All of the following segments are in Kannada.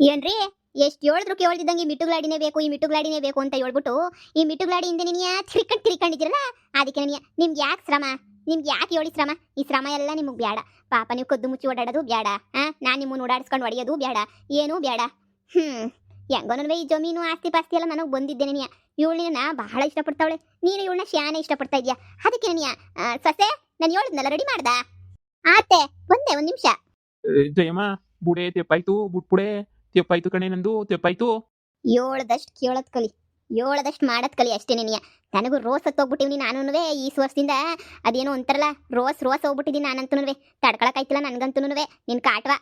ಏನ್ರಿ? ಎಷ್ಟು ಹೇಳಿದ್ರು ಕೇಳ್ದಿದ್ದಂಗೆ ಈ ಮಿಟುಗ್ಲಾಡಿನೇ ಬೇಕು, ಈ ಮಿಟುಗ್ಲಾಡಿನೇ ಬೇಕು ಅಂತ ಹೇಳ್ಬಿಟ್ಟು ಈ ಮಿಟುಗ್ಲಾಡಿಯಿಂದ ನೀನು ಯಾಕೆ ತಿರ್ಕಂಡ್ ತಿರ್ಕೊಂಡಿದ್ದೀರಲ್ಲ ಅದಕ್ಕೆ ನನಗೆ ನಿಮ್ಗೆ ಯಾಕೆ ಶ್ರಮ? ನಿಮ್ಗೆ ಯಾಕೆ ಹೇಳಿ ಶ್ರಮ? ಈ ಶ್ರಮ ಎಲ್ಲ ನಿಮಗೆ ಬೇಡ ಪಾಪ ನೀವು ಕದ್ದು ಮುಚ್ಚಿ ಓಡಾಡೋದು ಬೇಡ ಹಾ ನಾನು ನಿಮ್ಮನ್ನು ಓಡಾಡಿಸ್ಕೊಂಡು ಹೊಡೆಯೋದು ಬೇಡ ಏನೂ ಬೇಡ ಹ್ಮ್. ಹೆಂಗೋನಲ್ವೇ ಈ ಜಮೀನು ಆಸ್ತಿ ಪಾಸ್ತಿ ಎಲ್ಲ ನನಗೆ ಬಂದಿದ್ದೆ ನೀ ಇವಳನ್ನ ಬಹಳ ಇಷ್ಟಪಡ್ತಾವಳೆ. ನೀನು ಇವಳನ್ನ ಶ್ಯಾನೆ ಇಷ್ಟಪಡ್ತಾ ಇದೆಯಾ ಅದಕ್ಕೆ ನನಿಯ ಸೊಸೆ, ನಾನು ಹೇಳಿದ್ನಲ್ಲ ರೆಡಿ ಮಾಡ್ದ? ಆತೆ ಬಂದೆ ಒಂದು ನಿಮಿಷ. ಜಯಮ್ಮ, ಬುಡೇ ತೆಪ್ಪಾಯ್ತು, ಬುಟ್ಬುಡೆ. ತೆಪ್ಪಾಯ್ತು ಕಣೆ ನಂದು ತೆಪ್ಪಾಯ್ತು ಏಳದಷ್ಟು ಕೇಳೋದ್ ಕಲಿ ಏಳದಷ್ಟು ಮಾಡೋದ್ ಕಲಿ ಅಷ್ಟೇ ನೀನು ನನಗೂ ರೋಸ್ ಹತ್ತೋಗ್ಬಿಟ್ಟಿವ್ನಿ ನಾನು ಈ ವರ್ಷದಿಂದ. ಅದೇನೋ ಅಂತಾರಲ್ಲ, ರೋಸ್ ರೋಸ್ ಹೋಗ್ಬಿಟ್ಟಿದ್ದೀನಿ ನಾನಂತೂನುವೆ. ತಡ್ಕೊಳಕಾಯ್ತಿಲ್ಲ ನನ್ಗಂತೂ ನಿನ್ ಕಾಟ್ವ.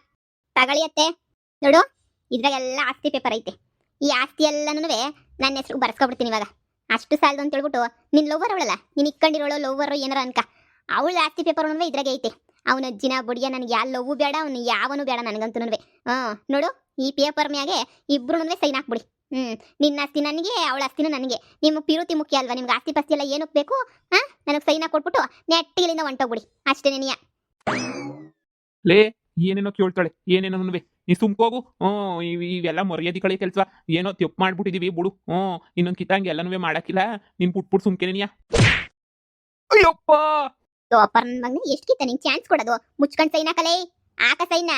ತಗೊಳ್ಳಿ ಅತ್ತೆ. ನೋಡು, ಇದ್ರಾಗೆಲ್ಲ ಆಸ್ತಿ ಪೇಪರ್ ಐತೆ. ಈ ಆಸ್ತಿ ಎಲ್ಲನೂ ನನ್ನ ಹೆಸರು ಬರ್ಸ್ಕೊಬಿಡ್ತೀನಿ ಇವಾಗ. ಅಷ್ಟು ಸಾಲದು ಅಂತ ಹೇಳ್ಬಿಟ್ಟು, ನಿನ್ ಲೋವರ್ ಅವಳಲ್ಲ, ನೀನು ಇಕ್ಕೊಂಡಿರೋಳು ಲೋವರ್ ಏನಾರ ಅನ್ಕ. ಅವಳ ಆಸ್ತಿ ಪೇಪರ್ ಇದ್ರಾಗೆ ಐತೆ. ಅವನ ಅಜ್ಜಿನ ಬುಡಿಯ ನನಗೆ ಯಾವ ಲವ್ವು ಬೇಡ, ಅವನು ಯಾವನು ಬೇಡ ನನಗಂತೂ ಹಾಂ ನೋಡು. ಈ ಪೇಪರ್ ಮ್ಯಾಗೆ ಇಬ್ರು ಸೈನ್ ಹಾಕ್ಬಿಡಿ. ಹ್ಮ್ ನಿನ್ನ ಆಸ್ತಿ ನನಗೆ ಅವಳ ಆಸ್ತಿನೂ ನನಗೆ. ನಿಮ್ಮ ಪಿರುತಿ ಮುಖ್ಯ ಅಲ್ವಾ? ನಿಮ್ಗೆ ಆಸ್ತಿ ಪಾಸ್ತಿ ಎಲ್ಲ ಏನಕ್ಕೆ ಬೇಕು? ಹಾ ನನಗೆ ಸೈನ್ ಕೊಟ್ಬಿಟ್ಟು ನೆಟ್ಟಿಲಿಂದ ಹೊಂಟೋಗ್ಬಿಡಿ. ಅಷ್ಟೇ ನೀಯ ಲೇ ಏನೇನೋ ಕೇಳ್ತಾಳೆ ಏನೇನೋ ನೀ ಸುಮ್ಕೋಗು ಹ್ಞೂ ಇವ್- ಇವೆಲ್ಲ ಮರ್ಯಾದೆ ಕಳೆ ಕೆಲಸ ಏನೋ ತಪ್ಪು ಮಾಡ್ಬಿಟ್ಟಿದೀವಿ ಬಿಡು. ಹ್ಞೂ ಇನ್ನೊಂದು ಕಿತ್ತಂಗೆ ಎಲ್ಲನೂ ಮಾಡಾಕಿಲ್ಲ ನೀನು ಪುಟ್ ಪುಟ್ ಸುಮ್ಕೆ ನಿನ್ಯ. ಅಯ್ಯಪ್ಪ! ಅಪ್ಪ ನನ್ನ ಮಗನ ಎಷ್ಟು ಕಿತ್ತ? ನಿಂಗೆ ಚಾನ್ಸ್ ಕೊಡೋದು. ಮುಚ್ಕೊಂಡ್ ಸೈನಾ ಹಾಕಲೇ. ಆಕ ಸೈನ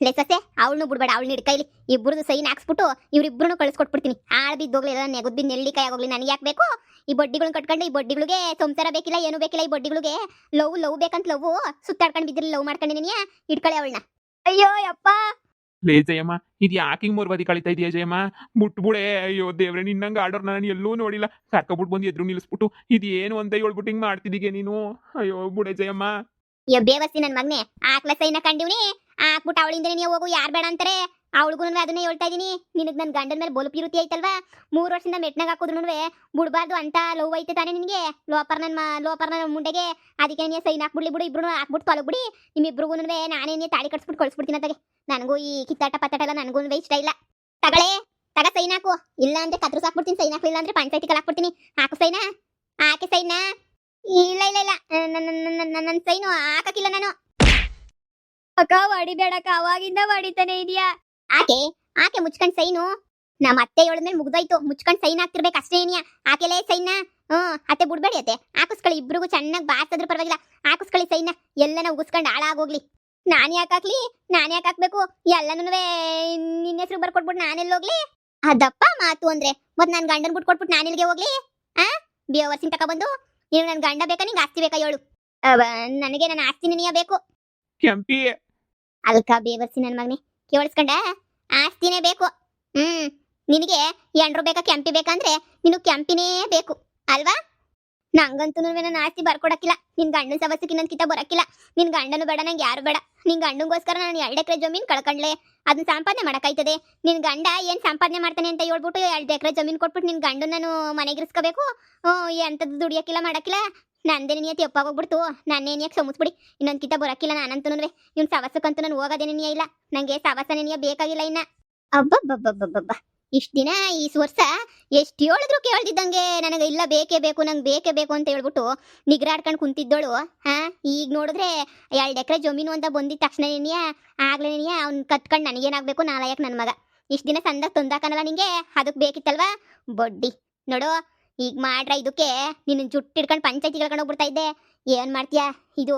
ಲೇ ಸೊಸೆ ಅವಳನ್ನು ಬಿಡ್ಬೇಡ ಅವಳನ್ನ ಹಿಡ್ಕೈಲಿ ಇಬ್ಬರದು ಸೈನ್ ಹಾಕ್ಸ್ಬಿಟ್ಟು ಇವ್ರಿಬ್ರು ಕಳಿಸ್ಕೊಟ್ಬಿಡ್ತೀನಿ. ಆಳ್ ಬಿದ್ದೋಗ್ಲಿ ನೆಲ್ಲಿ ಕೈ ಆಗೋಗ್ಲಿ. ನನಗೆ ಯಾಕೆ ಬೇಕು? ಈ ಬಡ್ಡಿಗಳು ಕಟ್ಕೊಂಡು ಈ ಬಡ್ಡಿಗಳಿಗೆ ಸಂಸಾರ ಬೇಕಿಲ್ಲ ಏನು ಬೇಕಿಲ್ಲ ಈ ಬಡ್ಡಿಗಳಿಗೆ ಲವ್ ಲವ್ ಬೇಕಂತ ಲವ್ ಸುತ್ತಾಡ್ಕೊಂಡು ಬಿದ್ದಿರಲಿ ಲವ್ ಮಾಡ್ಕೊಂಡಿದೀನಿ ಇಟ್ಕೊಳ್ಳಿ ಅವಳನ್ನ. ಅಯ್ಯೋ ಯಪ್ಪ! ಲೇ ಜಯಮ್ಮ ಇದು ಯಾಕೆ ಮೂರ್ ಬದಿ ಕಳಿತಾ ಇದೆಯಾ ಜಯಮ್ಮ? ಮುಟ್ಬುಡೆ ಅಯ್ಯೋ ದೇವ್ರೆ ನಿನ್ನಂಗೆ ಆರ್ಡರ್ ನಾನು ಎಲ್ಲೂ ನೋಡಿಲ್ಲ. ಕರ್ಕೊಬಿಟ್ಟು ಬಂದು ಎದ್ರು ನಿಲ್ಲಿಸ್ಬಿಟ್ಟು ಇದೇನು ಅಂತ ಹೇಳ್ಬಿಟ್ಟು ಹಿಂಗ್ ಮಾಡ್ತಿದ್ದೀಗೆ ನೀನು? ಅಯ್ಯೋ ಬುಡೆ ಜಯಮ್ಮ. ಅಯ್ಯೋ ಬೇವಸ್ತಿ ನನ್ನ ಆ ಆಕ್ಲ ಸೈನ ಕಂಡಿವ್ನಿ? ಹಾಕ್ಬಿಟ್ಟು ಅವಳಿಂದ ನೀವು ಹೋಗು, ಯಾರು ಬೇಡ ಅಂತಾರೆ? ಅವಳಿಗೂ ಅದನ್ನೇ ಹೇಳ್ತಾ ಇದೀನಿ. ನಿನಗೆ ನನ್ನ ಗಂಡನ ಮೇಲೆ ಬೋಲು ಇರುತ್ತೆ ಐತಲ್ವಾ? ಮೂರು ವರ್ಷದಿಂದ ಮೆಟ್ನಾಗ ಹಾಕಿದ್ರು ಬಿಡಬಾರ್ದು ಅಂತ ಲವ್ ಐತೆ ತಾನೇ ನಿನಗೆ? ಲೋಪರ್ ನನ್ನ ಲೋಪರ್ ನನ್ನ ಮುಂಡೆಗೆ? ಅದಕ್ಕೆ ನೀನು ಸೈನ್ ಹಾಕ್ಬಿಡ್ಲಿ ಬಿಡು ಇಬ್ರು ಹಾಕ್ಬಿಟ್ಟು ತೊಲಗ್ಬಿಡಿ. ನಿಮ್ಮಿಬ್ರಿಗೂ ನಾನೇನೇ ತಾಳಿ ಕಟ್ಸ್ಬಿಟ್ಟು ಕಳಿಸ್ಬಿಡ್ತೀನಿ ಅದಾಗೆ ನನಗೂ ಈ ಕಿತ್ತಾಟ ಪತ್ತಾಟ ಎಲ್ಲ ನನಗೂ ಇಷ್ಟ ಇಲ್ಲ. ತಗಳೆ, ತಗ ಸೈನ್ ಹಾಕು. ಇಲ್ಲ ಅಂದ್ರೆ ಕದ್ರು ಹಾಕ್ಬಿಡ್ತೀನಿ, ಸೈನ್ ಹಾಕ್ಲಿಲ್ಲ ಅಂದ್ರೆ ಪಂಚಾಯತಿ ಹಾಕ್ಬಿಡ್ತೀನಿ. ಹಾಕು ಸೈನಾ? ಹಾಕಿ ಸೈನಾ? ಇಲ್ಲ ಇಲ್ಲ ಇಲ್ಲ. ನನ್ನ ನನ್ನ ಸೈನು ಹಾಕಕ್ಕಿಲ್ಲ ನಾನು. ಅಕ್ಕ ಹೊಡಿಬೇಡಕ್ಕ ಅವಾಗಿಂದ ಹೊಡಿತಾನೆ ಇದೆಯಾ. ಆಕೆ ಆಕೆ ಮುಚ್ಕೊಂಡ್ ಸೈನು. ನಮ್ಮ ಅತ್ತೆ ಹೇಳಿದ್ಮೇಲೆ ಮುಗ್ದೋಯ್ತು. ಮುಚ್ಕೊಂಡ್ ಸೈನ್ ಹಾಕ್ತಿರ್ಬೇಕು ಅಷ್ಟೇ ಏನಿಯಾ ಆಕೆಲೇ ಸೈನ್ನ. ಹ್ಮ್ ಅತ್ತೆ ಬಿಡ್ಬೇಡಿ ಅತ್ತೆ. ಹಾಕಿಸ್ಕೊಳ್ಳಿ ಇಬ್ರಿಗೂ ಚೆನ್ನಾಗಿ ಬಾರ್ಸದ್ರು ಪರವಾಗಿಲ್ಲ. ಹಾಕಿಸ್ಕೊಳ್ಳಿ ಸೈನ್ನ. ಎಲ್ಲನ ಉಗಿಸ್ಕೊಂಡು ಹಾಳಾಗೋಗ್ಲಿ. ನಾನು ಯಾಕೆ ಹಾಕ್ಲಿ? ನಾನು ಯಾಕೆ ಹಾಕ್ಬೇಕು? ಎಲ್ಲನೂ ನಿನ್ನ ಹೆಸರು ಬರ್ಕೊಟ್ಬಿಟ್ಟು ನಾನೆಲ್ಲೋಗ್ಲಿ ಅದಪ್ಪ ಮಾತು ಅಂದ್ರೆ. ಮತ್ ನನ್ನ ಗಂಡನ್ ಬಿಟ್ಟು ಕೊಟ್ಬಿಟ್ಟು ನಾನಿಲ್ಗೆ ಹೋಗ್ಲಿ? ಆ? ಬೇವರ್ಸಿನ ತಗೊಬಂದು ನೀನು ನನ್ನ ಗಂಡ ಬೇಕಾ ನಿಂಗೆ ಆಸ್ತಿ ಬೇಕಾ ಹೇಳು. ಅವ, ನನಗೆ ನನ್ನ ಆಸ್ತಿ ನಿನಗೆ ಬೇಕು. ಕೆಂಪಿ ಅಲ್ಕ ಬೇವರ್ಸಿ ನನ್ನ ಮಗನೇ. ಕೇಳಿಸ್ಕೊಂಡ? ಆಸ್ತಿನೇ ಬೇಕು. ಹ್ಮ್, ನಿನಗೆ ಎಂಡ್ರು ಬೇಕಾ, ಕೆಂಪಿ ಬೇಕಂದ್ರೆ ನೀನು ಕೆಂಪಿನೇ ಬೇಕು, ಅಲ್ವಾ? ನಂಗಂತೂ ನನ್ನ ಆಸ್ತಿ ಬರ್ಕೊಡಕ್ಕಿಲ್ಲ. ನಿನ್ ಗಂಡನ ಸವಸಕ್ಕೆ ಇನ್ನೊಂದು ಕಿತ ಬರಕ್ಕಿಲ್ಲ. ನಿನ್ ಗಂಡನು ಬೇಡ, ನಂಗೆ ಯಾರು ಬೇಡ. ನಿನ್ ಗಂಡಂಗೋಸ್ಕರ ನಾನು ಎರಡು ಎಕರೆ ಜಮೀನ್ ಕಳ್ಕೊಂಡ್ಲೆ. ಅದನ್ನ ಸಂಪಾದನೆ ಮಾಡಕ್ಕಾಯ್ತದೆ. ನಿನ್ ಗಂಡ ಏನ್ ಸಂಪಾದನೆ ಮಾಡ್ತಾನೆ ಅಂತ ಹೇಳ್ಬಿಟ್ಟು ಎರಡು ಎಕರೆ ಜಮೀನ್ ಕೊಟ್ಬಿಟ್ಟು ನಿನ್ ಗಂಡು ನಾನು ಮನೆಗಿರಿಸ್ಕೋಬೇಕು ಎಂಥದ್ದು ದುಡಿಯಕ್ಕಿಲ್ಲ, ಮಾಡಕ್ಕಿಲ್ಲ? ನಂದೇ ನಿಯತಿ ಒಪ್ಪಾಗೋಗ್ಬಿಡ್ತು ನನ್ನೇನ್ ಯಾಕೆ ಸಮುಸ್ಬಿಡಿ? ಇನ್ನೊಂದು ಕಿತ ಬರಕ್ಕಿಲ್ಲ ನಾನಂತೂ ಇವ್ನ ಸವಸಕ್ಕಂತೂ ನಾನು ಹೋಗೋದೇನೆ ಇಲ್ಲ? ನಂಗೆ ಸವಸ ನೆನೆಯ ಬೇಕಾಗಿಲ್ಲ ಇನ್ನ. ಅಬ್ಬಬ್ಬಬ್ಬಬ್ಬಬ್ಬ. ಇಷ್ಟ ದಿನ ಈ ವರ್ಷ ಎಷ್ಟು ಹೇಳಿದ್ರು ಕೇಳ್ದಿದ್ದಂಗೆ ನನಗೆ ಇಲ್ಲ ಬೇಕೇ ಬೇಕು, ನಂಗೆ ಬೇಕೇ ಬೇಕು ಅಂತ ಹೇಳ್ಬಿಟ್ಟು ನಿಗ್ರಾಡ್ಕೊಂಡು ಕುಂತಿದ್ದೋಳು. ಹಾ, ಈಗ ನೋಡಿದ್ರೆ ಎರಡು ಎಕರೆ ಜಮೀನು ಅಂತ ಬಂದಿದ್ದ ತಕ್ಷಣ ನೆನೆಯ ಆಗ್ಲೇ ನಿನ್ಯ ಅವ್ನು ಕತ್ಕೊಂಡು ನನಗೇನಾಗಬೇಕು ನಾಲಾಯಕ್ ನನ್ನ ಮಗ. ಇಷ್ಟು ದಿನ ಸಂದಾಗ ತೊಂದಾಕನಲ್ಲ ನಿಂಗೆ? ಅದಕ್ಕೆ ಬೇಕಿತ್ತಲ್ವಾ? ಬಡ್ಡಿ. ನೋಡು ಈಗ ಮಾಡ್ರ ಇದಕ್ಕೆ ನಿನ್ನ ಜುಟ್ಟು ಹಿಡ್ಕೊಂಡು ಪಂಚಾಯತಿ ಕಳ್ಕೊಂಡು ಹೋಗ್ಬಿಡ್ತಾ ಇದ್ದೆ. ಏನ್ ಮಾಡ್ತೀಯಾ? ಇದು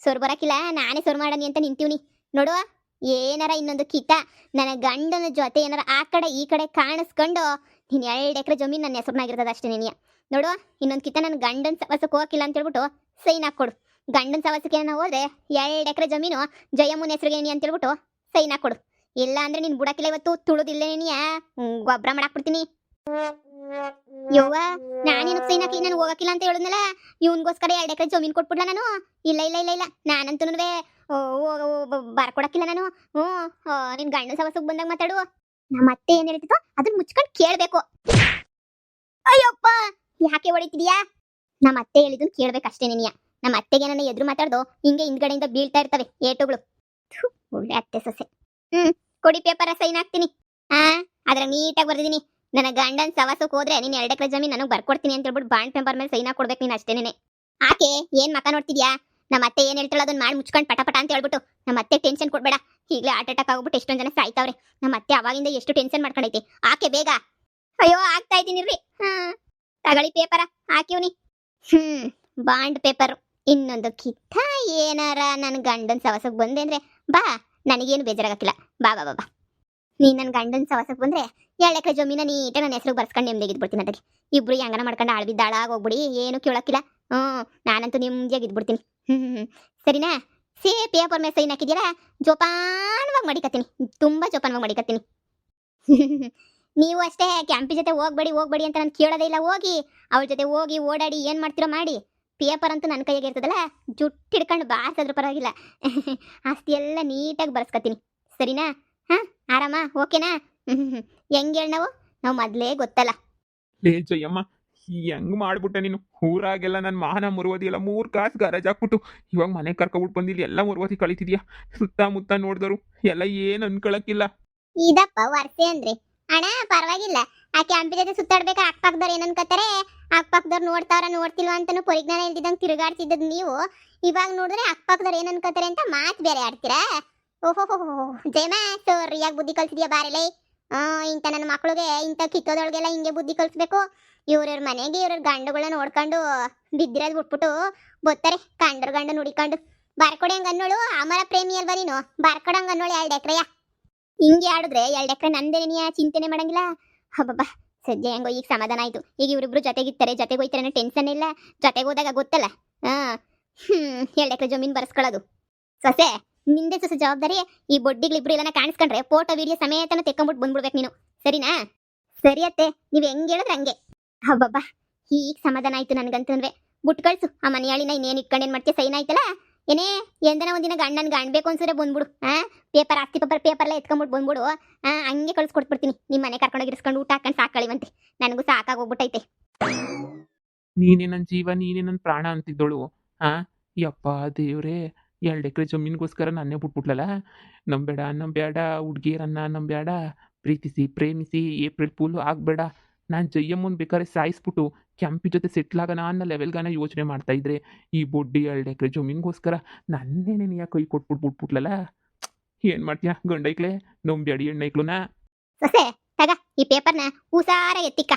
ಸೊರ್ ಬರಕಿಲ್ಲ, ನಾನೇ ಸೊರ್ ಮಾಡನಿ ಅಂತ ನಿಂತೀವ್ನಿ. ನೋಡು, ಏನಾರ ಇನ್ನೊಂದು ಕಿತ. ನನ್ನ ಗಂಡನ ಜೊತೆ ಏನಾರ ಆ ಕಡೆ ಈ ಕಡೆ ಕಾಣಿಸ್ಕೊಂಡು ನೀನು ಎರಡು ಎಕರೆ ಜಮೀನು ನನ್ನ ಹೆಸರಿನಾಗಿರ್ತದೆ ಅಷ್ಟೇ ನೀನು ನೋಡು, ಇನ್ನೊಂದು ಕಿತ ನನ್ನ ಗಂಡನ ಸವಸಕ್ಕೆ ಹೋಗಿಲ್ಲ ಅಂತ ಹೇಳ್ಬಿಟ್ಟು ಸೈನ್ ಹಾಕ್ಕೊಡು ಗಂಡನ ಸವಸಕ್ಕೆ ನಾವು ಹೋದ್ರೆ ಎರಡು ಎಕರೆ ಜಮೀನು ಜಯಮ್ಮನ ಹೆಸರಿಗೆ ಅಂತ ಹೇಳ್ಬಿಟ್ಟು ಸೈನ್ ಹಾಕ್ಕೊಡು ಇಲ್ಲ ಅಂದ್ರೆ ನೀನು ಬುಡಕಿಲ್ಲ ಇವತ್ತು, ತುಳುದಿಲ್ಲ ನೀನಿಯ ಗೊಬ್ಬರ ಮಾಡಾಕ್ಬಿಡ್ತೀನಿ ಯವ್ವ ನಾನೇನು ಸೈನ್ ಹಾಕಿ ನಾನು ಹೋಗಕ್ಕಿಲ್ಲ ಅಂತ ಹೇಳಿದ್ನಲ್ಲ, ಇವನ್ಗೋಸ್ಕರ ಎರಡು ಎಕರೆ ಜಮೀನು ಕೊಟ್ಬಿಡ್ಲ ನಾನು. ಇಲ್ಲ ಇಲ್ಲ ಇಲ್ಲ ಇಲ್ಲ ನಾನಂತೂ ಬರ್ಕೊಡಕ್ಕಿಲ್ಲ ನಾನು. ಹ್ಞೂ ನಿನ್ ಗಂಡ ಸವಸ ಬಂದಾಗ ಮಾತಾಡು. ನಮ್ಮ ಅತ್ತೆ ಏನ್ ಹೇಳ್ತಿತ್ತು ಅದನ್ನ ಮುಚ್ಕೊಂಡು ಕೇಳ್ಬೇಕು. ಅಯ್ಯಪ್ಪ, ಯಾಕೆ ಹೊಡಿತಿದ್ಯಾ? ನಮ್ಮ ಅತ್ತೆ ಹೇಳಿದನ್ ಕೇಳ್ಬೇಕಷ್ಟೇ ನಿನ್ಯ ನಮ್ಮ ಅತ್ತೆಗೆ ನನ್ನ ಎದುರು ಮಾತಾಡ್ದು, ಹಿಂಗೆ ಹಿಂದ್ಗಡೆಯಿಂದ ಬೀಳ್ತಾ ಇರ್ತವೆ ಏಟುಗಳು. ಒಳ್ಳೆ ಅತ್ತೆ ಸೊಸೆ. ಹ್ಮ್, ಕೊಡಿ ಪೇಪರ್ ಸೈನ್ ಹಾಕ್ತೀನಿ. ಆ ಅದ್ರ ನೀಟಾಗಿ ಬರ್ದಿದ್ದೀನಿ ನನ್ನ ಗಂಡನ್ ಸವಾಸಕ್ಕೆ ಹೋದ್ರೆ ನೀನ್ ಎರಡು ಎಕರೆ ಜಮೀನು ನನಗೆ ಬರ್ಕೊಡ್ತೀನಿ ಅಂತ ಹೇಳ್ಬಿಟ್ಟು ಬಾಂಡ್ ಪೇಪರ್ ಮೇಲೆ ಸೈನ್ ಕೊಡ್ಬೇಕು ನೀನು ಅಷ್ಟೇನೆ ಆಕೆ ಏನ್ ಮಕ ನೋಡ್ತಿದ್ಯಾ? ನಮ್ಮ ಅತ್ತೆ ಏನ್ ಹೇಳ್ತಾಳ ಅದನ್ನ ಮಾಡಿ ಮುಚ್ಕೊಂಡು ಪಟಪಟ ಪಟ ಅಂತ ಹೇಳ್ಬಿಟ್ಟು ನಮ್ಮ ಅತ್ತೆ ಟೆನ್ಷನ್ ಕೊಡ್ಬೇಡ. ಈಗಲೇ ಹಾರ್ಟ್ ಅಟ್ಯಾಕ್ ಆಗ್ಬಿಟ್ಟು ಎಷ್ಟೊಂದ್ ಜನ ಸಾಯ್ತಾವ್ರೆ. ನಮ್ಮ ಅತ್ತೆ ಅವಾಗಿಂದ ಎಷ್ಟು ಟೆನ್ಷನ್ ಮಾಡ್ಕೊಂಡೈತಿ. ಆಕೆ ಬೇಗ, ಅಯ್ಯೋ, ಆಗ್ತಾ ಇದ್ದೀನಿ ರೀ ಹಾ, ತಗೊಳ್ಳಿ ಪೇಪರ ಹಾಕಿವ್ನಿ ಹ್ಮ್, ಬಾಂಡ್ ಪೇಪರ್. ಇನ್ನೊಂದು ಕಿತ್ತ ಏನಾರ ನನ್ನ ಗಂಡನ ಸವಸಕ್ಕೆ ಬಂದೆ ಅಂದ್ರೆ ಬಾ, ನನಗೇನು ಬೇಜಾರಾಗಕ್ಕಿಲ್ಲ. ಬಾ ಬಾ ಬಾ ನೀನ್ ನನ್ನ ಗಂಡನ ಸವಸಕ್ಕೆ ಬಂದ್ರೆ ಎರಡು ಎಕರೆ ಜಮೀನ ನೀಟಾಗಿ ನನ್ನ ಹೆಸರು ಬರ್ಸ್ಕೊಂಡು ನೆಮ್ಮದಿಗಿದ್ಬಿಡ್ತೀನಿ ಅದಕ್ಕೆ ಇಬ್ರು ಹೆಂಗನ ಮಾಡ್ಕೊಂಡು ಆಳ್ಬಿದ್ದಾಳ ಹೋಗ್ಬಿಡಿ ಏನು ಕೇಳೋಕ್ಕಿಲ್ಲ. ಹ್ಞೂ, ನಾನಂತೂ ನೆಮ್ಮದಿಯಾಗಿ ಇದ್ಬಿಡ್ತೀನಿ. ಹ್ಮ್. ಸರಿನಾ? ಸೇ ಪೇಪರ್ ಮೇಲೆ ಸೈನ್ ಹಾಕಿದ್ಯಲ್ಲ? ಜೋಪಾನವಾಗಿ ಮಡಿಕತ್ತೀನಿ. ತುಂಬಾ ಜೋಪಾನವಾಗಿ ಮಡಿಕತ್ತೀನಿ. ನೀವು ಅಷ್ಟೇ ಕ್ಯಾಂಪಿ ಜೊತೆ ಹೋಗ್ಬೇಡಿ ಹೋಗ್ಬೇಡಿ ಅಂತ ನಾನು ಕೇಳೋದೇ ಇಲ್ಲ. ಹೋಗಿ, ಅವಳ ಜೊತೆ ಹೋಗಿ ಓಡಾಡಿ ಏನು ಮಾಡ್ತೀರೋ ಮಾಡಿ. ಪೇಪರ್ ಅಂತೂ ನನ್ನ ಕೈಯಾಗೆ ಇರ್ತದಲ್ಲ, ಜುಟ್ಟು ಹಿಡ್ಕೊಂಡು ಬಾರಿಸಿದ್ರು ಪರವಾಗಿಲ್ಲ. ಆಸ್ತಿ ಎಲ್ಲ ನೀಟಾಗಿ ಬರ್ಸ್ಕೊತೀನಿ ಸರಿನಾ? ಹಾಂ, ಆರಾಮ? ಓಕೆನಾ? ಹ್ಞೂ ಹೆಂಗೆ ನಾವು? ನಾವು ಮೊದಲೇ ಗೊತ್ತಲ್ಲ. ಲೇ ಜಯಮ್ಮ ಹೆಂಗ್ ಮಾಡ್ಬಿಟ್ಟೆ ನೀನು? ಊರಾಗೆಲ್ಲ ನನ್ನ ಮಾನ ಮುರುವದಿ ಎಲ್ಲ ಮೂರು ಕಾಸು ಗರಜ್ ಹಾಕ್ಬಿಟ್ಟು. ಇವಾಗ ಮನೆ ಕರ್ಕೊಬಿಟ್ಟು ಬಂದಿಲ್ಲ ಎಲ್ಲ ಮುರುವದಿ ಕಳಿತಿದ್ಯಾ? ಸುತ್ತಮುತ್ತ ನೋಡಿದ್ರು ಎಲ್ಲ ಏನು ಅನ್ಕೊಳಕ್ಕಿಲ್ಲ. ಇದಪ್ಪ ವರ್ಸೆ ಅಂದ್ರೆ. ಅಣ್ಣ ಪರವಾಗಿಲ್ಲ. ಆ ಕ್ಯಾಂಪಿ ಜೊತೆ ಸುತ್ತಾಡ್ಬೇಕು? ಅಕ್ಕಪಕ್ಕದವ್ರು ಏನ್ ಅನ್ಕೋತಾರೆ ಅಕ್ಕಪಕ್ಕದವ್ರು ನೋಡ್ತಾರ ನೋಡ್ತಿಲ್ವ ಅಂತಾನು ಪರಿಜ್ಞಾನ ಇಲ್ದಿದಂಗ್ ತಿರುಗಾಡ್ತಿದ್ದದ್ ನೀವು. ಇವಾಗ ನೋಡಿದ್ರೆ ಅಕ್ಕಪಕ್ಕದವ್ರು ಏನ್ ಅನ್ಕೋತಾರೆ ಅಂತ ಮಾತ್ ಬೇರೆ ಆಡ್ತೀರಾ? ಓಹೋ ಜಯಮ ಸೋರಿಯಾಗಿ ಬುದ್ಧಿ ಕಲ್ಸಿದ್ಯಾ ಬಾರಲೇ? ಇಂಥ ನನ್ನ ಮಕ್ಳಿಗೆ, ಇಂಥ ಕಿತ್ತೋದೊಳಗೆಲ್ಲ ಹಿಂಗೆ ಬುದ್ಧಿ ಕಲಿಸ್ಬೇಕು. ಇವ್ರವ್ರ ಮನೆಗೆ ಇವ್ರವ್ರ ಗಂಡುಗಳನ್ನ ನೋಡ್ಕೊಂಡು ಬಿದ್ದಿರೋದು ಬಿಟ್ಬಿಟ್ಟು ಬೋತಾರೆ ಕಂಡ್ರ ಗಂಡ ನುಡಿಕೊಂಡು. ಬಾರ್ಕೊಡಿ ಹಂಗ ಅನ್ನೋಳು ಅಮರ ಪ್ರೇಮಿ ಅಲ್ವಾ ನೀನು? ಬಾರ್ಕೊಡಂಗ ಅನ್ನೋಳು ಎರಡು ಎಕ್ರೆಯ? ಹಿಂಗೆ ಆಡಿದ್ರೆ ಎರಡು ಎಕರೆ ನಂದೇನಿಯ ಚಿಂತೆನೆ ಮಾಡಂಗಿಲ್ಲ? ಹಬ್ಬಬ್ಬ ಸದ್ಯ ಹೆಂಗೋ ಈಗ ಸಮಾಧಾನ ಆಯ್ತು. ಈಗ ಇವರಿಬ್ರು ಜೊತೆಗಿರ್ತಾರೆ ಜೊತೆಗೆ ಹೋಯ್ತಾರೆ ಅನ್ನೋ ಟೆನ್ಷನ್ ಇಲ್ಲ. ಜೊತೆಗೆ ಹೋದಾಗ ಗೊತ್ತಲ್ಲ? ಹಾಂ ಹ್ಮ್, ಎರಡು ಎಕರೆ ಜಮೀನು ಬರ್ಸ್ಕೊಳ್ಳೋದು ಸೊಸೆ ನಿಂದೆ ಸೊಸೆ ಜವಾಬ್ದಾರಿ ಈ ಬೊಡ್ಡಿಗಳಿಬ್ರು ಎಲ್ಲ ಕಾಣಿಸ್ಕೊಂಡ್ರೆ ಫೋಟೋ ವಿಡಿಯೋ ಸಮೇತನ ತೆಕ್ಕೊಂಬಿಟ್ಟು ಬಂದ್ಬಿಡ್ಬೇಕು ನೀನು. ಸರಿನಾ? ಸರಿ ಅತ್ತೆ ನೀವು ಹೆಂಗೆ ಹೇಳಿದ್ರೆ ಹಂಗೆ. ಅಬ್ಬಬ್ಬಾ ಈಗ ಸಮಾಧಾನ ಆಯ್ತು ನನ್ಗಂತಂದ್ರೆ ಬಿಟ್ಟು ಕಳ್ಸು ಆ ಮನೆಯಾಳಿನ ಇನ್ನೇನು ಇಟ್ಕೊಂಡೇನು ಮಾಡ್ತೀಯ ಸೈನ್ ಆಯ್ತಲ್ಲ? ಏನೇ ಎಂದನ ಒಂದಿನ ಗಂಡ ನನ್ಗೆ ಅಣ್ಬೇಕು ಅನ್ಸಿದ್ರೆ ಬಂದ್ಬಿಡು ಹಾ ಪೇಪರ್ ಆಸ್ತಿ ಪೇಪರ್ ಪೇಪರ್ ಎಲ್ಲ ಎತ್ಕೊಂಡ್ಬಿಟ್ಟು ಬಂದ್ಬಿಡು ಆ, ಹಂಗೆ ಕಳ್ಸ್ಕೊಟ್ಬಿಡ್ತೀನಿ. ನಿಮ್ಮ ಮನೆ ಕರ್ಕೊಂಡೋಗಿ ಇರಿಸ್ಕೊಂಡು ಊಟ ಹಾಕೊಂಡು ಸಾಕಳಿವಂತೆ. ನನಗೂ ಸಾಕಾಗೋಗ್ಬಿಟ್ಟೈತೆ. ನೀನೇ ನನ್ನ ಜೀವ ನೀನೇ ನನ್ನ ಪ್ರಾಣ ಅಂತಿದ್ದಳು ಆ? ಯಪ್ಪ ದೇವ್ರೇ. ಎರಡು ಎಕರೆ ಜಮೀನಿಗೋಸ್ಕರ ನಾನೇ ಬಿಟ್ಬಿಟ್ಲಲ್ಲ ನಂಬೇಡ ನಂಬೇಡ ಹುಡುಗಿಯರನ್ನ ನಂಬೇಡ ಪ್ರೀತಿಸಿ, ಪ್ರೇಮಿಸಿ, ಏಪ್ರಿಲ್ ಪೂಲು ಆಗಬೇಡ. ನಾನು ಜಯ್ಯಮ್ಮನ ಬೇಕಾದ್ರೆ ಸಾಯಿಸ್ಬಿಟ್ಟು ಕೆಂಪಿ ಜೊತೆ ಸೆಟ್ಲ್ ಆಗೋಣ ಅನ್ನೋ ಲೆವೆಲ್ಗಾನ ಯೋಚನೆ ಮಾಡ್ತಾ ಇದ್ರೆ, ಈ ಬೊಡ್ಡಿ ಎರಡು ಎಕರೆ ಜಮೀನಿಗೋಸ್ಕರ ನನ್ನೇ ನೀ ಕೈ ಕೊಟ್ಬಿಟ್ಟು ಬಿಟ್ಬಿಟ್ಲಲ್ಲ ಏನು ಮಾಡ್ತೀಯ ಗಂಡೈಕ್ಲೆ ನಂಬ್ಯಾಡಿ ಹೆಣ್ಣೈಕ್ಲುನ ಸೊಸೆ, ತಗ, ಈ ಪೇಪರ್ನ ಉಸಾರ ಎತ್ತಿಕ್ಕ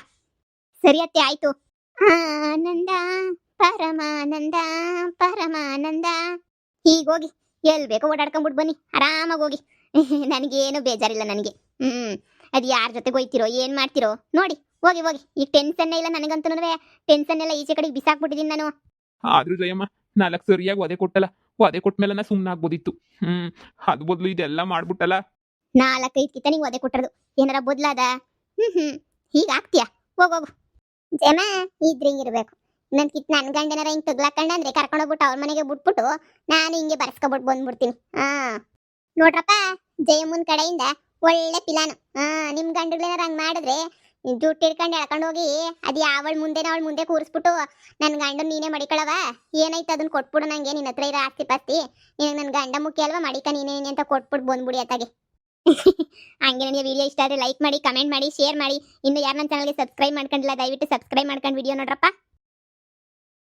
ಸರಿ ಅತ್ತೆ ಆಯ್ತು. ಆನಂದ, ಪರಮಾನಂದ ಪರಮಾನಂದ. ಹೀಗೋಗಿ ಎಲ್ಲಿ ಬೇಕೋ ಓಡಾಡ್ಕೊಂಡ್ಬಿಟ್ಟು ಬನ್ನಿ ಆರಾಮಾಗಿ ಹೋಗಿ. ನನಗೇನು ಬೇಜಾರಿಲ್ಲ ನನಗೆ. ಹ್ಮ್ ಅದು ಯಾರ ಜೊತೆಗೆ ಹೋಯ್ತಿರೋ ಏನು ಮಾಡ್ತಿರೋ ನೋಡಿ ಹೋಗಿ ಹೋಗಿ. ಈಗ ಟೆನ್ಷನ್ನೇ ಇಲ್ಲ ನನಗಂತೂ ಟೆನ್ಷನ್ ಎಲ್ಲ ಈಚೆ ಕಡೆಗೆ ಬಿಸಾಕ್ಬಿಟ್ಟಿದ್ದೀನಿ ನಾನು. ಆದ್ರೂ ಜಯಮ್ಮ ನಾಲ್ಕು ಸರಿಯಾಗಿ ಒದೆ ಕೊಟ್ಟಲ್ಲ. ಒದೆ ಕೊಟ್ಟಮೇಲೆ ನಾ ಸುಮ್ಮನೆ ಆಗ್ಬೋದಿತ್ತು ಹ್ಮ್ ಅದ್ ಬದಲು ಇದೆಲ್ಲ ಮಾಡ್ಬಿಟ್ಟಲ್ಲ. ನಾಲ್ಕೈದು ಕಿತ್ತ ನೀವು ಒದೆ ಕೊಟ್ಟರದು. ಏನಾರ ಬದಲಾದ? ಹ್ಮ್ ಹ್ಮ್. ಹೀಗಾಗ್ತೀಯ ಹೋಗೋಗು ಜಮ ಇದ್ರಿಂಗಿರಬೇಕು ಇರ್ಬೇಕು. ನನ್ ಕಿತ್ ನನ್ ಗಂಡನಾರ ಹಿಂಗ್ ತಗ್ಲಾಕಂಡಂದ್ರೆ ಕರ್ಕೊಂಡೋಗ್ಬಿಟ್ಟು ಅವ್ರ ಮನೆಗೆ ಬಿಟ್ಬಿಟ್ಟು ನಾನು ಹಿಂಗೆ ಬರ್ಸ್ಕೊಬಿಟ್ಟು ಬಂದ್ಬಿಡ್ತೀನಿ. ಹಾ. ನೋಡ್ರಪ್ಪ, ಜಯಮ್ಮನ್ ಕಡೆಯಿಂದ ಒಳ್ಳೆ ಪಿಲಾನು. ಹಾ, ನಿಮ್ ಗಂಡಗಳೇನಾರ ಹಂಗ್ ಮಾಡಿದ್ರೆ ಜುಟ್ಟು ಹಿಡ್ಕೊಂಡು ಎಳ್ಕೊಂಡು ಹೋಗಿ ಅದು ಯಾವಳ ಮುಂದೆನ ಅವಳ ಮುಂದೆ ಕೂರಿಸ್ಬಿಟ್ಟು ನನ್ನ ಗಂಡ ನೀನೇ ಮಡಿಕೊಳವ. ಏನಾಯ್ತು ಅದನ್ನ ಕೊಟ್ಬಿಡು ನಂಗೆ ನಿನ್ನ ಹತ್ರ ಇರೋ ಆಸ್ತಿ ಪಾಸ್ತಿ. ನಿನಗೆ ನನ್ನ ಗಂಡ ಮುಖ್ಯ ಅಲ್ವಾ, ಮಡಿಕ ನೀನೇ ಅಂತ ಕೊಟ್ಬಿಟ್ಟು ಬಂದ್ಬಿಡಿ ಅತ್ತಾಗೆ. ಹಂಗೆ ನನಗೆ ವಿಡಿಯೋ ಇಷ್ಟ ಆದರೆ ಲೈಕ್ ಮಾಡಿ ಕಮೆಂಟ್ ಮಾಡಿ ಶೇರ್ ಮಾಡಿ. ಇನ್ನು ಯಾರು ನನ್ನ ಚಾನಲ್ಗೆ ಸಬ್ಸ್ಕ್ರೈಬ್ ಮಾಡ್ಕೊಂಡಿಲ್ಲ, ದಯವಿಟ್ಟು ಸಬ್ಸ್ಕ್ರೈಬ್ ಮಾಡ್ಕೊಂಡು ವಿಡಿಯೋ ನೋಡ್ರಪ್ಪ.